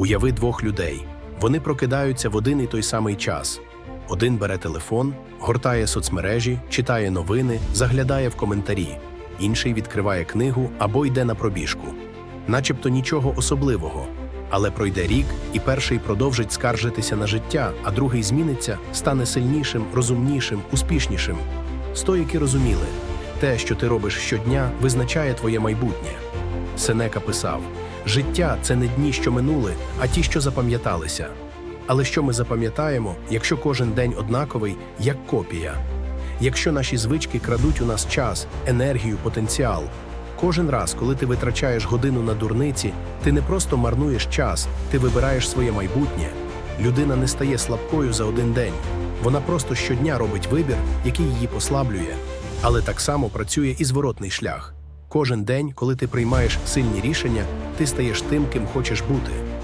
Уяви двох людей. Вони прокидаються в один і той самий час. Один бере телефон, гортає соцмережі, читає новини, заглядає в коментарі. Інший відкриває книгу або йде на пробіжку. Начебто нічого особливого. Але пройде рік, і перший продовжить скаржитися на життя, а другий зміниться, стане сильнішим, розумнішим, успішнішим. Стоїки розуміли, те, що ти робиш щодня, визначає твоє майбутнє. Сенека писав: життя це не дні, що минули, а ті, що запам'яталися. Але що ми запам'ятаємо, якщо кожен день однаковий, як копія? Якщо наші звички крадуть у нас час, енергію, потенціал. Кожен раз, коли ти витрачаєш годину на дурниці, ти не просто марнуєш час, ти вибираєш своє майбутнє. Людина не стає слабкою за один день. Вона просто щодня робить вибір, який її послаблює. Але так само працює і зворотний шлях. Кожен день, коли ти приймаєш сильні рішення, ти стаєш тим, ким хочеш бути.